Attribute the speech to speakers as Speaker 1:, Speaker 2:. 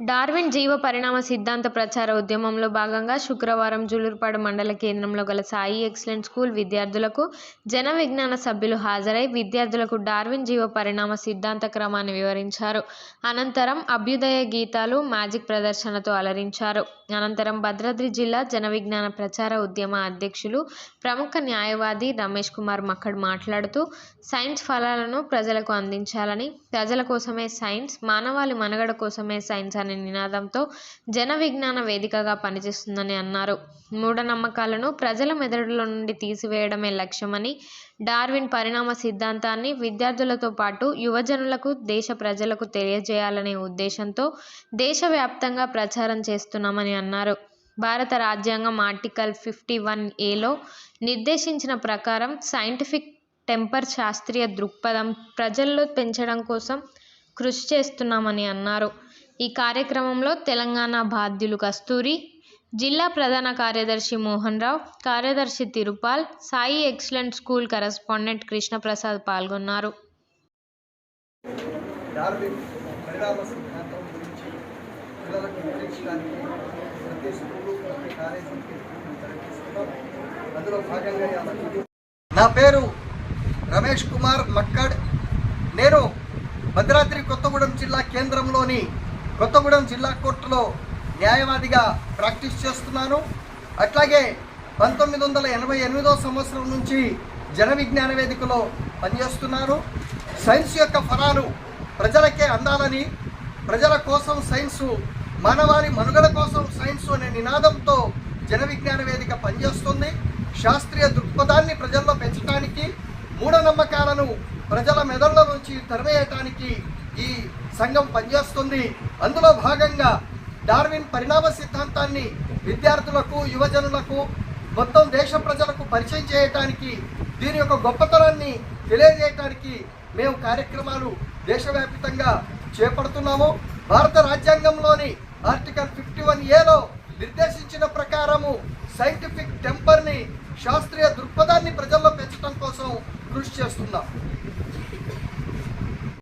Speaker 1: Darwin జీవ పరిణామ సిద్ధాంత ప్రచార ఉద్యమంలో భాగంగా శుక్రవారం జులూరుపాడు మండల కేంద్రంలో గల సాయి ఎక్సలెంట్ స్కూల్ విద్యార్థులకు జన విజ్ఞాన సభ్యులు హాజరై విద్యార్థులకు డార్విన్ జీవ పరిణామ సిద్ధాంత క్రమాన్ని వివరించారు. అనంతరం అభ్యుదయ గీతాలు మ్యాజిక్ ప్రదర్శనతో అలరించారు. అనంతరం భద్రాద్రి జిల్లా జన విజ్ఞాన ప్రచార ఉద్యమ అధ్యక్షులు ప్రముఖ న్యాయవాది రమేష్ కుమార్ మక్కడ్ మాట్లాడుతూ సైన్స్ ఫలాలను ప్రజలకు అందించాలని ప్రజల కోసమే సైన్స్ మానవాళి మనుగడ కోసమే సైన్స్ అనే నినాదంతో జన విజ్ఞాన వేదికగా పనిచేస్తుందని అన్నారు. మూఢనమ్మకాలను ప్రజల మెదడుల నుండి తీసివేయడమే లక్ష్యమని డార్విన్ పరిణామ సిద్ధాంతాన్ని విద్యార్థులతో పాటు యువజనులకు దేశ ప్రజలకు తెలియజేయాలనే ఉద్దేశంతో దేశవ్యాప్తంగా ప్రచారం చేస్తున్నామని అన్నారు. భారత రాజ్యాంగం ఆర్టికల్ ఫిఫ్టీ వన్ ఏలో నిర్దేశించిన ప్రకారం సైంటిఫిక్ టెంపర్ శాస్త్రీయ దృక్పథం ప్రజల్లో పెంచడం కోసం కృషి చేస్తున్నామని అన్నారు. ఈ కార్యక్రమంలో తెలంగాణ బాధ్యులు కస్తూరి జిల్లా ప్రధాన కార్యదర్శి మోహన్ రావు కార్యదర్శి Tirupal Sai excellent school correspondent Krishnaprasad పాల్గొన్నారు.
Speaker 2: నా పేరు రమేష్ కుమార్ మక్కడ్. నేను భద్రాద్రి కొత్తగూడెం జిల్లా కేంద్రంలోని కొత్తగూడెం జిల్లా కోర్టులో న్యాయవాదిగా ప్రాక్టీస్ చేస్తున్నాను. అట్లాగే పంతొమ్మిది వందల ఎనభై ఎనిమిదో సంవత్సరం నుంచి జన విజ్ఞాన వేదికలో పనిచేస్తున్నాను సైన్స్ యొక్క ఫలాలు ప్రజలకే అందాలని ప్రజల కోసం సైన్సు మానవాళి మనుగడ కోసం సైన్స్ అనే నినాదంతో జన విజ్ఞాన వేదిక పనిచేస్తుంది. శాస్త్రీయ దృక్పథాన్ని ప్రజల్లో పెంచడానికి మూఢనమ్మకాలను ప్రజల మెదళ్ళ నుంచి తరివేయటానికి ఈ సంఘం పనిచేస్తుంది. అందులో భాగంగా డార్విన్ పరిణామ సిద్ధాంతాన్ని విద్యార్థులకు యువజనులకు మొత్తం దేశ ప్రజలకు పరిచయం చేయటానికి దీని యొక్క గొప్పతనాన్ని తెలియజేయటానికి మేము కార్యక్రమాలు దేశవ్యాప్తంగా చేపడుతున్నాము. భారత రాజ్యాంగంలోని ఆర్టికల్ ఫిఫ్టీ వన్ ఏలో నిర్దేశించిన ప్రకారము సైంటిఫిక్ టెంపర్ని శాస్త్రీయ దృక్పథాన్ని ప్రజల్లో పెంచడం కోసం కృషి చేస్తున్నాం.